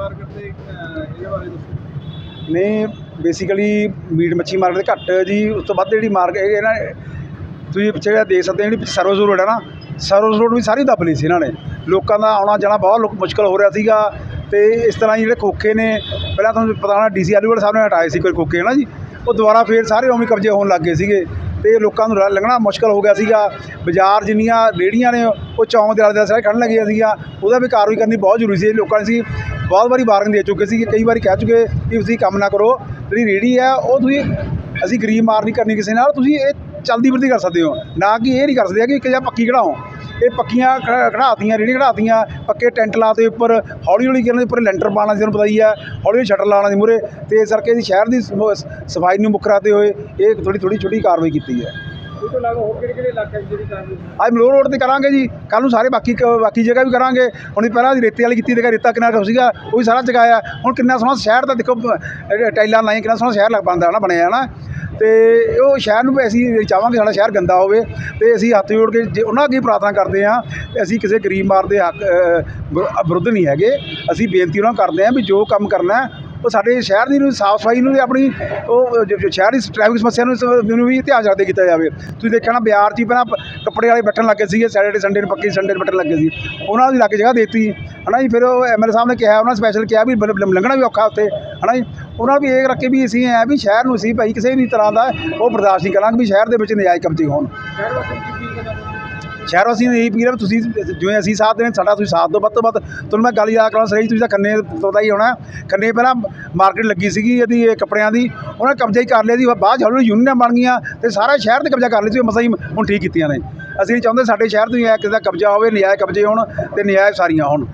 Market ਦੇ ਇਹਦੇ ਬਾਰੇ ਦੱਸੋ। ਨਹੀਂ ਬੇਸਿਕਲੀ ਮੀਟ ਮੱਛੀ ਮਾਰਕੀਟ ਘੱਟ ਜੀ, ਉਸ ਤੋਂ ਵੱਧ ਜਿਹੜੀ ਮਾਰਕੀਟ ਇਹਨਾਂ ਨੇ, ਤੁਸੀਂ ਪਿੱਛੇ ਜਿਹੜਾ ਦੇਖ ਸਕਦੇ ਹੋ, ਜਿਹੜੀ ਸਰਵਿਸ ਰੋਡ ਹੈ ਨਾ ਸਰਵਿਸ ਰੋਡ ਵੀ ਸਾਰੀ ਦੱਬ ਲਈ ਸੀ ਇਹਨਾਂ ਨੇ। ਲੋਕਾਂ ਦਾ ਆਉਣਾ ਜਾਣਾ ਬਹੁਤ ਲੋਕ, ਮੁਸ਼ਕਲ ਹੋ ਰਿਹਾ ਸੀਗਾ ਤੇ ਇਸ ਤਰ੍ਹਾਂ ਹੀ ਜਿਹੜੇ ਖੋਖੇ ਨੇ, ਪਹਿਲਾਂ ਤੁਹਾਨੂੰ ਪਤਾ ਹੋਣਾ ਡੀਸੀ ਆਲੂਵਾਲ ਸਾਹਿਬ ਨੇ ਹਟਾਏ ਸੀ ਕੋਈ ਖੋਖੇ ਹੈ ਨਾ ਜੀ? ਉਹ ਦੁਬਾਰਾ ਫੇਰ ਸਾਰੇ ਉਵੇਂ ਕਬਜ਼ੇ ਹੋਣ ਲੱਗ ਗਏ ਸੀਗੇ। ਤੇ ਲੋਕਾਂ ਨੂੰ ਲੰਘਣਾ ਮੁਸ਼ਕਲ ਹੋ ਗਿਆ ਸੀਗਾ। ਬਾਜ਼ਾਰ ਜਿੰਨੀਆਂ ਰੇੜੀਆਂ ਨੇ, ਉਹ ਚੌਂਕ ਦੇ ਆਲੇ ਦੁਆਲੇ ਸਾਰੇ ਖੜਨ ਲੱਗੀਆਂ ਸੀਗੀਆਂ। ਉਹਦਾ ਵੀ ਕਾਰਵਾਈ ਕਰਨੀ ਬਹੁਤ ਜ਼ਰੂਰੀ ਸੀ। ਲੋਕਾਂ ਨੇ ਸੀ, ਬਹੁਤ ਵਾਰੀ ਵਾਰਨਿੰਗ ਦੇ ਚੁੱਕੇ ਸੀ ਕਈ ਵਾਰੀ ਕਹਿ ਚੁੱਕੇ ਕਿ ਤੁਸੀਂ ਕੰਮ ਨਾ ਕਰੋ। ਜਿਹੜੀ ਰੇੜੀ ਹੈ, ਉਹ ਤੁਸੀਂ, ਅਸੀਂ ਗਰੀਬ ਮਾਰ ਨਹੀਂ ਕਰਨੀ ਕਿਸੇ ਨਾਲ। ਤੁਸੀਂ ਇਹ ਚਲਦੀ ਫਿਰਦੀ ਕਰ ਸਕਦੇ ਹੋ। ਨਾ ਕਿ ਇਹ ਨਹੀਂ ਕਰ ਸਕਦੇ ਕਿ ਇੱਕ ਜਾਂ ਪੱਕੀ ਕਢਾਓ। ਇਹ ਪੱਕੀਆਂ ਕਢਾਤੀਆਂ ਰੇੜੀ ਕਢਾਤੀਆਂ ਪੱਕੇ ਟੈਂਟ ਲਾਤੇ ਉੱਪਰ ਹੌਲੀ ਹੌਲੀ ਕਰਨ ਦੇ ਉੱਪਰ ਲੈਂਟਰ ਪਾਉਣਾ ਸੀ ਤੁਹਾਨੂੰ ਪਤਾ ਹੀ ਹੈ ਹੌਲੀ ਹੌਲੀ ਸ਼ਟਰ ਲਾਉਣਾ ਸੀ ਮੂਰੇ ਤੇ ਇਸ ਕਰਕੇ ਅਸੀਂ ਸ਼ਹਿਰ ਦੀ ਸਫ਼ਾਈ ਨੂੰ ਰੱਖਦੇ ਹੋਏ ਇਹ ਥੋੜੀ ਥੋੜੀ ਛੋਟੀ ਕਾਰਵਾਈ ਕੀਤੀ ਹੈ। ਅੱਜ ਮਲੋਰ ਰੋਡ ਤੇ ਕਰਾਂਗੇ ਜੀ ਕੱਲ ਨੂੰ ਸਾਰੇ ਬਾਕੀ ਬਾਕੀ ਜਗ੍ਹਾ ਵੀ ਕਰਾਂਗੇ। ਹੁਣ ਪਹਿਲਾਂ ਅਸੀਂ ਰੇਤੇ ਵਾਲੀ ਕੀਤੀ ਤੇ ਰੇਤਾ ਕਿਨਾਰਾ ਸੀਗਾ ਉਹ ਵੀ ਸਾਰਾ ਚਗਾਇਆ ਹੁਣ ਕਿੰਨਾ ਸੋਹਣਾ ਸ਼ਹਿਰ ਦਾ ਦੇਖੋ ਟਾਈਲਾਂ ਲਾਈਆਂ ਕਿੰਨਾ ਸੋਹਣਾ ਸ਼ਹਿਰ ਲੱਗ ਪੈਂਦਾ ਨਾ ਬਣਿਆ ਨਾ ਤੇ ਉਹ ਸ਼ਹਿਰ ਨੂੰ ਵੀ ਅਸੀਂ ਚਾਹਾਂਗੇ ਸਾਡਾ ਸ਼ਹਿਰ ਗੰਦਾ ਹੋਵੇ ਤੇ ਅਸੀਂ ਹੱਥ ਜੋੜ ਕੇ ਜੇ ਉਹਨਾਂ ਅੱਗੇ ਹੀ ਪ੍ਰਾਰਥਨਾ ਕਰਦੇ ਹਾਂ ਕਿ ਅਸੀਂ ਕਿਸੇ ਗਰੀਬ ਮਾਰ ਦੇ ਹੱਕ ਵਿਰੁੱਧ ਨਹੀਂ ਹੈਗੇ। ਅਸੀਂ ਬੇਨਤੀ ਉਹਨਾਂ ਨੂੰ ਕਰਦੇ ਹਾਂ ਵੀ ਜੋ ਕੰਮ ਕਰਨਾ ਉਹ ਸਾਡੇ ਸ਼ਹਿਰ ਦੀ ਨੂੰ ਸਾਫ਼ ਸਫ਼ਾਈ ਨੂੰ ਤੇ ਆਪਣੀ, ਉਹ ਸ਼ਹਿਰ ਦੀ ਟ੍ਰੈਫਿਕ ਸਮੱਸਿਆ ਨੂੰ ਨੂੰ ਵੀ ਧਿਆਨ ਰੱਖਦੇ ਕੀਤਾ ਜਾਵੇ। ਤੁਸੀਂ ਦੇਖਿਆ ਨਾ ਬਿਹਾਰ 'ਚ ਹੀ ਪਹਿਲਾਂ ਕੱਪੜੇ ਵਾਲੇ ਬੈਠਣ ਲੱਗੇ ਸੀਗੇ ਸੈਟਰਡੇ ਸੰਡੇ ਨੂੰ ਪੱਕੀ ਸੰਡੇ ਨੂੰ ਬੈਠਣ ਲੱਗੇ ਸੀ। ਉਹਨਾਂ ਦੀ ਲੱਗ ਜਗ੍ਹਾ ਦੇਤੀ। ਹਨਾ ਜੀ, ਫਿਰ ਉਹ ਐਮਐਲਏ ਸਾਹਿਬ ਨੇ ਕਿਹਾ, ਉਹਨਾਂ ਸਪੈਸ਼ਲ ਕਿਹਾ ਵੀ ਲ- ਲੰਘਣਾ ਵੀ ਔਖਾ ਉੱਥੇ। ਹਨਾ ਜੀ, ਉਹਨਾਂ ਵੀ ਇਹ ਰੱਖੇ ਵੀ ਅਸੀਂ ਐ ਵੀ ਸ਼ਹਿਰ ਨੂੰ ਅਸੀਂ ਭਾਈ ਕਿਸੇ ਵੀ ਤਰ੍ਹਾਂ ਦਾ ਉਹ ਬਰਦਾਸ਼ਤ ਨਹੀਂ ਕਰਾਂਗੇ ਵੀ ਸ਼ਹਿਰ ਦੇ ਵਿੱਚ ਨਜਾਇਜ਼ ਕਬਜ਼ੇ ਹੋਣ। ਸ਼ਹਿਰ ਵਾਸੀਆਂ ਨੂੰ ਕੀ ਅਪੀਲ ਇਹੀ ਅਪੀਲ ਹੈ ਵੀ ਤੁਸੀਂ ਜਿਵੇਂ ਅਸੀਂ ਸਾਥ ਦੇਣ, ਸਾਡਾ ਤੁਸੀਂ ਸਾਥ ਦਿਓ ਵੱਧ ਤੋਂ ਵੱਧ। ਤੁਹਾਨੂੰ ਮੈਂ ਗੱਲ ਯਾਦ ਕਰਾਂ, ਸਹੀ ਤੁਸੀਂ ਤਾਂ ਖੰਨੇ ਤੋਂ ਦਾ ਹੀ ਹੋਣਾ। ਖੰਨੇ ਪਹਿਲਾਂ ਮਾਰਕੀਟ ਲੱਗੀ ਸੀਗੀ ਇਹਦੀ, ਇਹ ਕੱਪੜਿਆਂ ਦੀ। ਉਹਨਾਂ ਨੇ ਕਬਜ਼ਾ ਹੀ ਕਰ ਲਿਆ ਸੀ, ਬਾਅਦ 'ਚ ਹੌਲੀ ਹੌਲੀ ਯੂਨੀਅਨਾਂ ਬਣ ਗਈਆਂ ਤੇ ਸਾਰਾ ਸ਼ਹਿਰ ਤੇ ਕਬਜ਼ਾ ਕਰ ਲਿਆ ਸੀ, ਉਹ ਮਸਾਂ ਹੀ ਹੁਣ ਠੀਕ ਕੀਤੀਆਂ ਨੇ। ਅਸੀਂ ਨਹੀਂ ਚਾਹੁੰਦੇ ਸਾਡੇ ਸ਼ਹਿਰ ਤੋਂ ਹੀ ਐ ਕਿਸੇ ਦਾ ਕਬਜ਼ਾ ਹੋਵੇ ਨਜਾਇਜ਼ ਕਬਜ਼ੇ ਹੋਣ ਤੇ ਨਜਾਇਜ਼ ਸਾਰੀਆਂ ਹੋਣ।